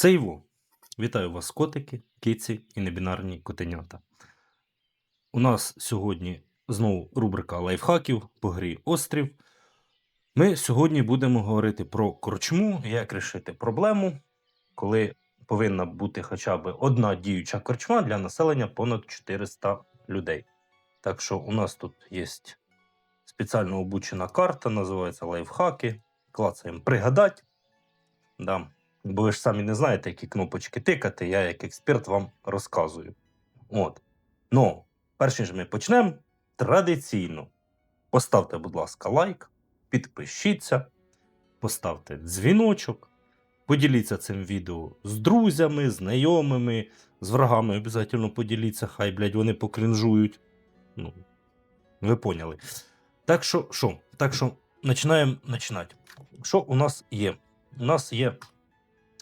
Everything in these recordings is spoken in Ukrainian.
Це Іво. Вітаю вас, котики, киці і небінарні котенята. У нас сьогодні знову рубрика лайфхаків по грі Острів. Ми сьогодні будемо говорити про корчму, як рішити проблему, коли повинна бути хоча б одна діюча корчма для населення понад 400 людей. Так що у нас тут є спеціально обучена карта, називається лайфхаки. Клацаємо пригадать. Да. Бо ви ж самі не знаєте, які кнопочки тикати, я як експерт вам розказую. От. Ну, перш ніж ми почнемо, традиційно поставте, будь ласка, лайк, підпишіться, поставте дзвіночок, поділіться цим відео з друзями, знайомими, з врагами обов'язково поділіться, хай, блядь, вони покринжують. Ну, ви поняли. Так що, що? Так що, починаємо починати. Що у нас є? У нас є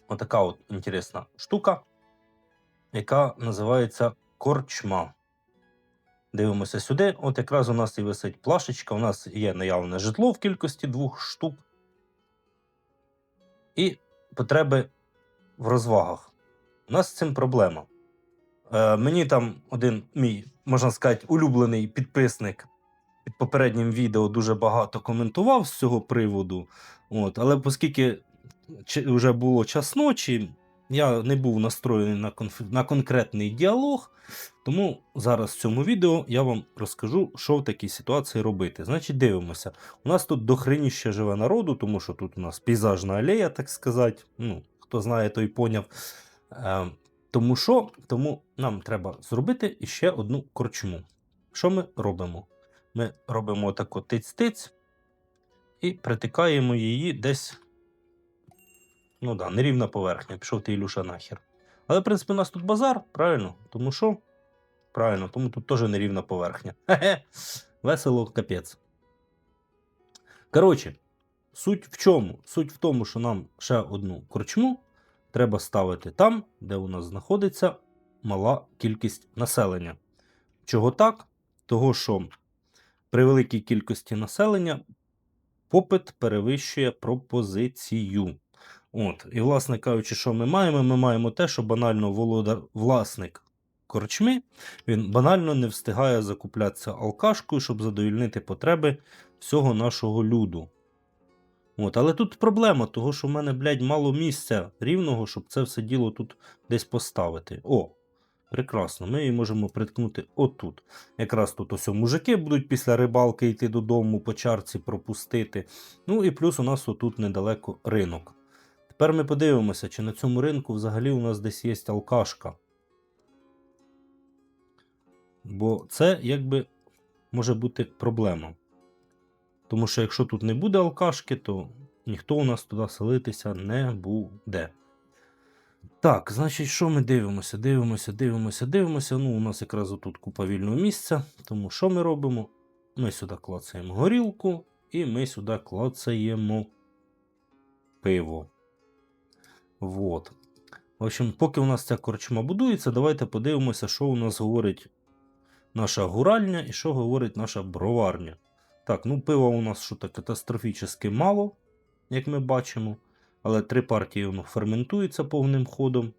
отака от інтересна штука, яка називається корчма. Дивимося сюди. От якраз у нас і висить плашечка. У нас є наявне житло в кількості двох штук. І потреби в розвагах. У нас з цим проблема. Е, мені там один мій, можна сказати, улюблений підписник під попереднім відео дуже багато коментував з цього приводу. От, але оскільки вже було час ночі, я не був настроєний на, конф... на конкретний діалог, тому зараз в цьому відео я вам розкажу, що в такій ситуації робити. Значить, дивимося. У нас тут дохреніще живе народу, тому що тут у нас пейзажна алея, так сказати. Ну, хто знає, той поняв. Е, тому що? Тому нам треба зробити іще одну корчму. Що ми робимо? Ми робимо таку тиць-тиць і притикаємо її десь. Ну да, нерівна поверхня. Пішов ти Ілюша нахер. Але, в принципі, у нас тут базар, правильно? Тому що? Правильно, тому тут теж нерівна поверхня. Хе-хе. Весело, капець. Коротше, суть в чому? Суть в тому, що нам ще одну корчму треба ставити там, де у нас знаходиться мала кількість населення. Чого так? Того, що при великій кількості населення попит перевищує пропозицію. От, і, власне кажучи, що ми маємо? Ми маємо те, що банально володар, власник корчми, він банально не встигає закуплятися алкашкою, щоб задовільнити потреби всього нашого люду. От, але тут проблема, того, що в мене, блядь, мало місця рівного, щоб це все діло тут десь поставити. О, прекрасно, ми її можемо приткнути отут. Якраз тут ось мужики будуть після рибалки йти додому, по чарці пропустити. Ну і плюс у нас отут недалеко ринок. Тепер ми подивимося, чи на цьому ринку взагалі у нас десь є алкашка. Бо це якби може бути проблема. Тому що якщо тут не буде алкашки, то ніхто у нас туди селитися не буде. Так, значить, що ми дивимося? Дивимося, дивимося, дивимося. Ну, у нас якраз отут купа вільного місця. Тому що ми робимо? Ми сюди клацаємо горілку, і ми сюди клацаємо пиво. Вот. В общем, поки у нас ця корчма будується, давайте подивимося, що у нас говорить наша гуральня і що говорить наша броварня. Так, ну пива у нас що то катастрофічно мало, як ми бачимо. Але три партії воно ферментується повним ходом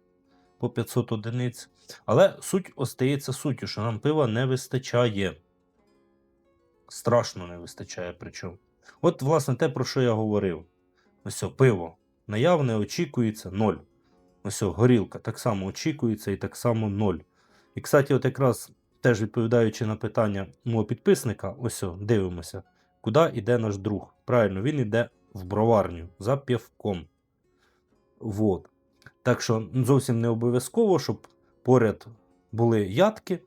по 500 одиниць. Але суть остається суттю, що нам пива не вистачає. Страшно не вистачає причому. От, власне, те, про що я говорив. Ось о, пиво. Наявне очікується 0. Ось о, горілка так само очікується і так само 0. І, кстати, от якраз теж відповідаючи на питання мого підписника, ось о, дивимося, куди йде наш друг. Правильно, він йде в броварню за півком. Вот. Так що зовсім не обов'язково, щоб поряд були ядки,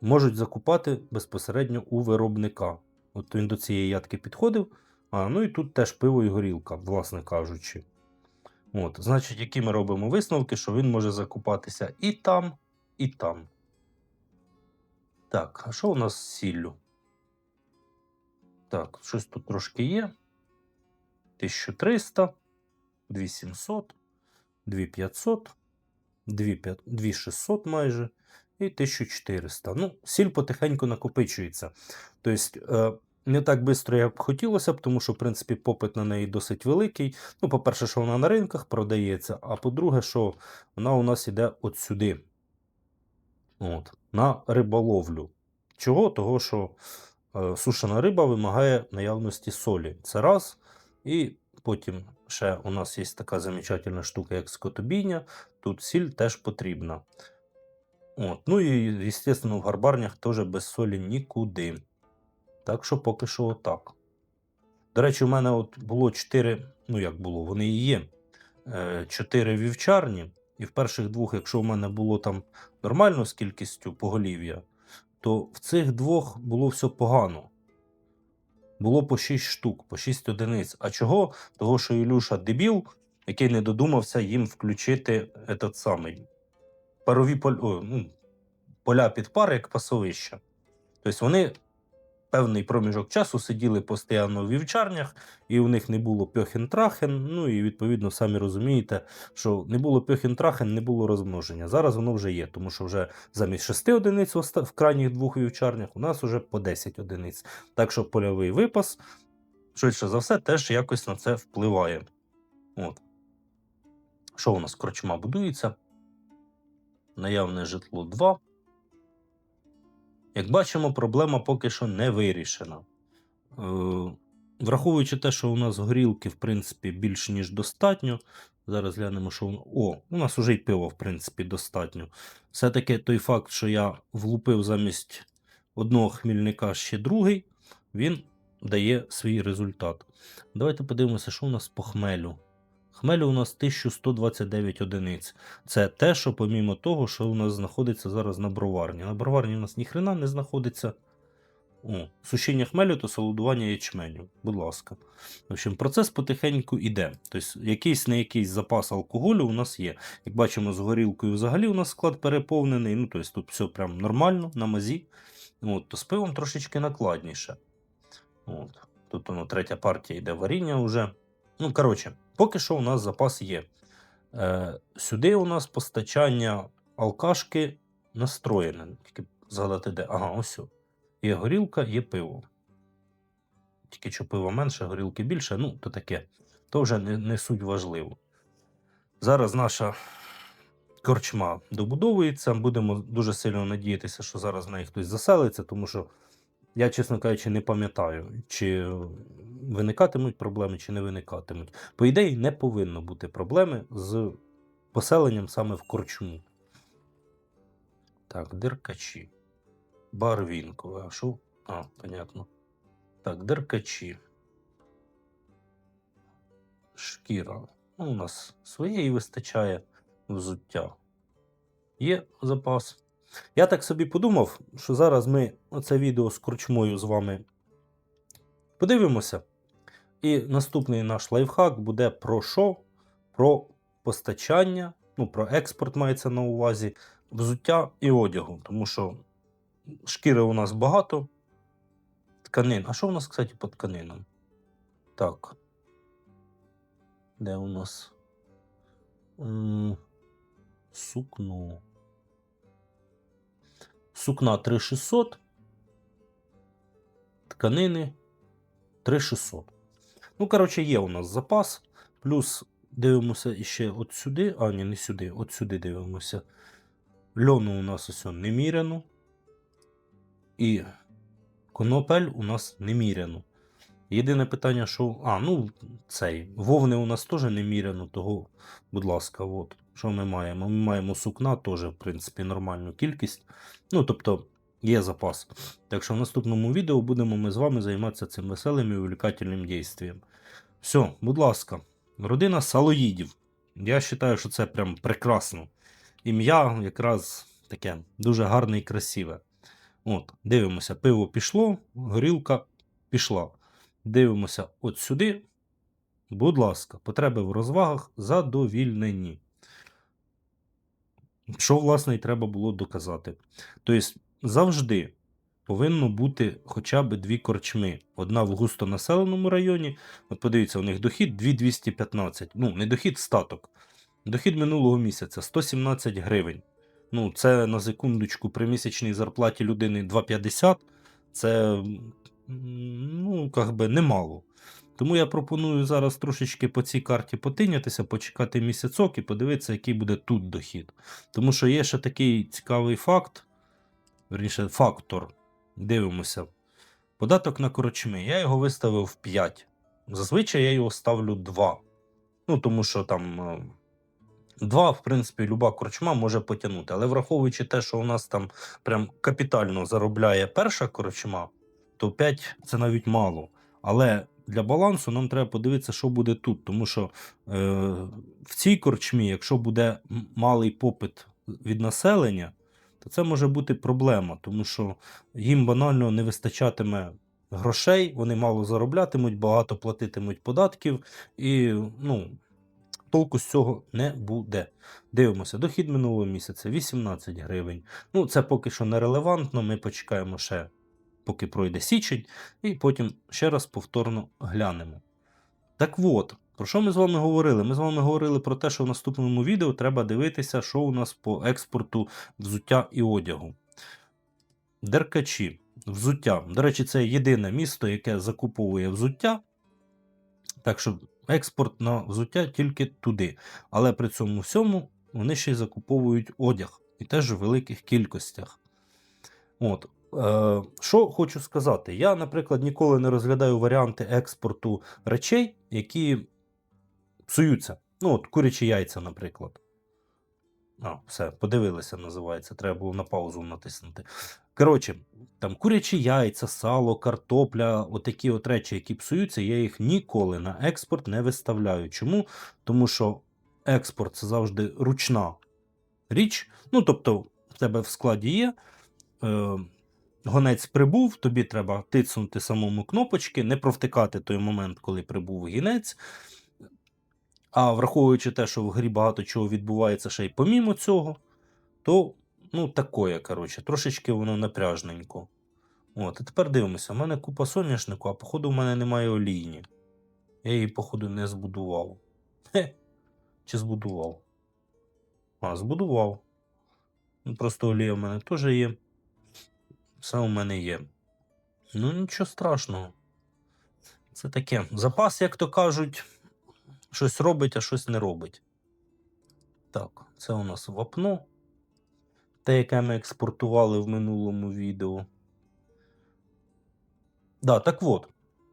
можуть закупати безпосередньо у виробника. От він до цієї ядки підходив. А, ну і тут теж пиво і горілка, власне кажучи. От, значить, які ми робимо висновки, що він може закупатися і там, і там. Так, а що у нас з сіллю? Так, щось тут трошки є. 1300, 2700, 2500, 2500, 2600 майже і 1400. Ну, сіль потихеньку накопичується. Тобто, е, не так швидко, як хотілося б, тому що, в принципі, попит на неї досить великий. Ну, по-перше, що вона на ринках продається, а по-друге, що вона у нас іде от сюди. От, на риболовлю. Чого? Того, що е, сушена риба вимагає наявності солі. Це раз. І потім ще у нас є така замечательна штука, як скотобійня. Тут сіль теж потрібна. От. Ну і, звісно, в гарбарнях теж без солі нікуди. Так що поки що отак. До речі, у мене от було 4, ну як було, вони і є. 4 вівчарні. І в перших двох, якщо у мене було там нормально з кількістю поголів'я, то в цих двох було все погано. Було по 6 штук, по 6 одиниць. А чого? Того, що Ілюша дебіл, який не додумався їм включити этот самий парові поль... о, ну, поля під пари, як пасовища. Тобто вони певний проміжок часу сиділи постійно в вівчарнях, і у них не було пьохен-трахен. Ну і відповідно самі розумієте, що не було пьохен-трахен, не було розмноження. Зараз воно вже є, тому що вже замість 6 одиниць в крайніх двох вівчарнях у нас вже по 10 одиниць. Так що польовий випас, швидше за все, теж якось на це впливає. От. Що у нас корчма будується? Наявне житло 2. Як бачимо, проблема поки що не вирішена. Е, враховуючи те, що у нас горілки, в принципі, більш ніж достатньо. Зараз глянемо, що О, у нас уже й пива, в принципі, достатньо. Все-таки той факт, що я влупив замість одного хмільника ще другий, він дає свій результат. Давайте подивимося, що у нас по хмелю. Хмелю у нас 1129 одиниць. Це те, що помімо того, що у нас знаходиться зараз на броварні. На броварні у нас ніхрена не знаходиться. О, сушіння хмелю та солодування ячменю. Будь ласка. В общем, процес потихеньку йде. Тобто, якийсь не якийсь запас алкоголю у нас є. Як бачимо, з горілкою взагалі у нас склад переповнений. Ну, тобто, тут все прям нормально, на мазі. От, то з пивом трошечки накладніше. От. Тут воно третя партія йде варіння вже. Ну, коротше, поки що у нас запас є. Е, сюди у нас постачання алкашки настроєне. Тільки згадати де. Ага, ось. Є горілка, є пиво. Тільки що пиво менше, горілки більше, ну, то таке. То вже не, не суть важливо. Зараз наша корчма добудовується. Будемо дуже сильно надіятися, що зараз в неї хтось заселиться, тому що я, чесно кажучи, не пам'ятаю, чи виникатимуть проблеми, чи не виникатимуть. По ідеї, не повинно бути проблеми з поселенням саме в корчму. Так, деркачі. Барвінкове. А що? А, понятно. Так, деркачі. Шкіра. Ну, у нас своєї вистачає взуття. Є запас. Я так собі подумав, що зараз ми оце відео з корчмою з вами подивимося. І наступний наш лайфхак буде про що? Про постачання, ну, про експорт мається на увазі, взуття і одягу. Тому що шкіри у нас багато. Тканин. А що у нас, кстати, по тканинам? Так. Де у нас? М, Сукно. Сукна 3600. Тканини 3600. Ну, коротше, є у нас запас. Плюс дивимося ще от сюди. А, ні, не сюди. От сюди дивимося. Льону у нас ось неміряно. І конопель у нас неміряно. Єдине питання, що. А, ну, цей. Вовни у нас теж неміряно, того, будь ласка, от. Що ми маємо? Ми маємо сукна теж, в принципі, нормальну кількість. Ну, тобто, є запас. Так що в наступному відео будемо ми з вами займатися цим веселим і увлекательним дійством. Все, будь ласка, родина салоїдів. Я вважаю, що це прям прекрасно. Ім'я якраз таке дуже гарне і красиве. От, дивимося, пиво пішло, горілка пішла. Дивимося от сюди. Будь ласка, потреби в розвагах задовільнені. Що, власне, і треба було доказати. Тобто, завжди повинно бути хоча б дві корчми. Одна в густонаселеному районі. От подивіться, у них дохід 2215. Ну, не дохід, статок. Дохід минулого місяця 117 гривень. Ну, це на секундочку при місячній зарплаті людини 2,50. Це ну, как би, немало. Тому я пропоную зараз трошечки по цій карті потинятися, почекати місяцок і подивитися, який буде тут дохід. Тому що є ще такий цікавий факт, верніше, фактор. Дивимося. Податок на корочми. Я його виставив в 5. Зазвичай я його ставлю 2. Ну, тому що там. е, Два, в принципі, люба корчма може потягнути. Але враховуючи те, що у нас там прям капітально заробляє перша корчма, то 5 це навіть мало. Але для балансу нам треба подивитися, що буде тут. Тому що е, в цій корчмі, якщо буде малий попит від населення, то це може бути проблема, тому що їм банально не вистачатиме грошей, вони мало зароблятимуть, багато платитимуть податків, і ну, толку з цього не буде. Дивимося, дохід минулого місяця 18 гривень. Ну, це поки що нерелевантно, ми почекаємо ще, поки пройде січень, і потім ще раз повторно глянемо. Так от, про що ми з вами говорили? Ми з вами говорили про те, що в наступному відео треба дивитися, що у нас по експорту взуття і одягу. Деркачі, взуття. До речі, це єдине місто, яке закуповує взуття. Так що експорт на взуття тільки туди. Але при цьому всьому вони ще й закуповують одяг і теж в великих кількостях. От. Е, що хочу сказати, я, наприклад, ніколи не розглядаю варіанти експорту речей, які псуються. Ну, от курячі яйця, наприклад. А, все, подивилися, називається. Треба було на паузу натиснути. Коротше, там курячі яйця, сало, картопля, отакі от речі, які псуються, я їх ніколи на експорт не виставляю. Чому? Тому що експорт це завжди ручна річ. Ну, тобто, в тебе в складі є. Е, Гонець прибув, тобі треба тицнути самому кнопочки, не провтикати той момент, коли прибув гінець. А враховуючи те, що в грі багато чого відбувається ще й помімо цього, то ну, такое, коротше, трошечки воно напряжненько. От, і тепер дивимося, у мене купа соняшнику, а походу в мене немає олійні. Я її, походу, не збудував. Хе. Чи збудував? А, збудував. Ну, Просто олія в мене теж є. Все у мене є. Ну, нічого страшного. Це таке. Запас, як то кажуть, щось робить, а щось не робить. Так, це у нас вапно. Те, яке ми експортували в минулому відео. Да, так от,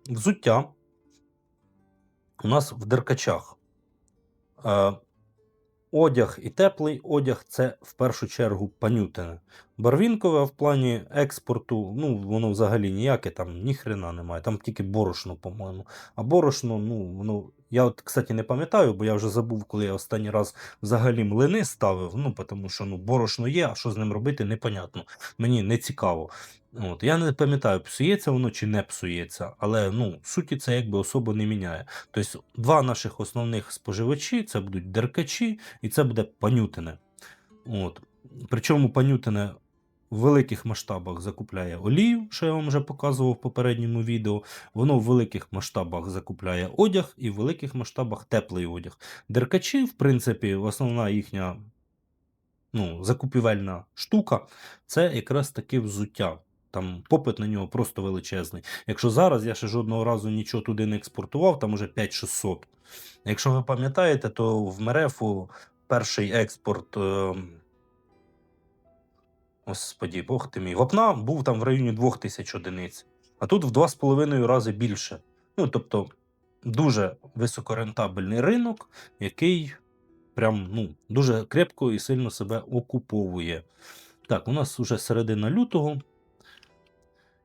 взуття у нас в деркачах. Одяг і теплий одяг це в першу чергу панютине. Барвінкове в плані експорту, ну, воно взагалі ніяке, там ні хрена немає, там тільки борошно, по-моєму. А борошно, ну, воно. Я от, кстати, не пам'ятаю, бо я вже забув, коли я останній раз взагалі млини ставив. Ну, тому що ну, борошно є, а що з ним робити, непонятно. Мені не цікаво. От, я не пам'ятаю, псується воно чи не псується, але ну, суті це якби особо не міняє. Тобто, два наших основних споживачі це будуть деркачі і це буде панютине. От. Причому панютине в великих масштабах закупляє олію, що я вам вже показував в попередньому відео. Воно в великих масштабах закупляє одяг і в великих масштабах теплий одяг. Деркачі, в принципі, основна їхня ну, закупівельна штука це якраз таки взуття. Там попит на нього просто величезний. Якщо зараз я ще жодного разу нічого туди не експортував, там уже 5600. Якщо ви пам'ятаєте, то в МРФу перший експорт. Е, Господі, Бог ти мій. Вапна був там в районі 2000 одиниць, а тут в 2,5 рази більше. Ну, тобто, дуже високорентабельний ринок, який прям ну, дуже крепко і сильно себе окуповує. Так, у нас вже середина лютого.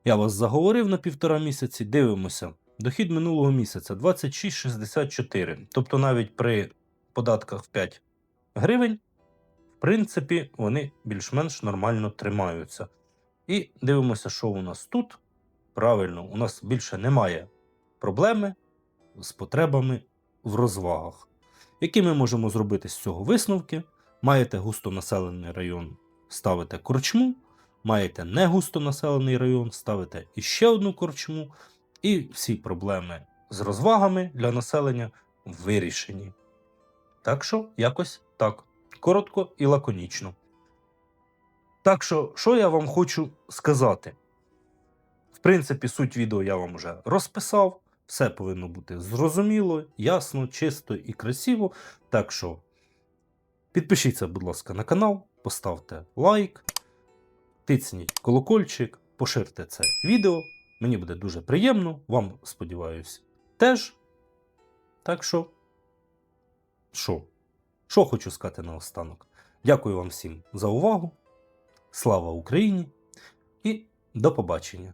Я вас заговорив на півтора місяці. Дивимося. Дохід минулого місяця 26,64. Тобто навіть при податках в 5 гривень, в принципі, вони більш-менш нормально тримаються. І дивимося, що у нас тут. Правильно, у нас більше немає проблеми з потребами в розвагах. Які ми можемо зробити з цього висновки? Маєте густонаселений район, ставите корчму, маєте не густонаселений район, ставите іще одну корчму, і всі проблеми з розвагами для населення вирішені. Так що, якось так. Коротко і лаконічно. Так що, що я вам хочу сказати? В принципі, суть відео я вам вже розписав. Все повинно бути зрозуміло, ясно, чисто і красиво. Так що підпишіться, будь ласка, на канал, поставте лайк, тицніть колокольчик, поширте це відео. Мені буде дуже приємно, вам, сподіваюся, теж. Так що, що? Що хочу сказати наостанок? Дякую вам всім за увагу. Слава Україні і до побачення!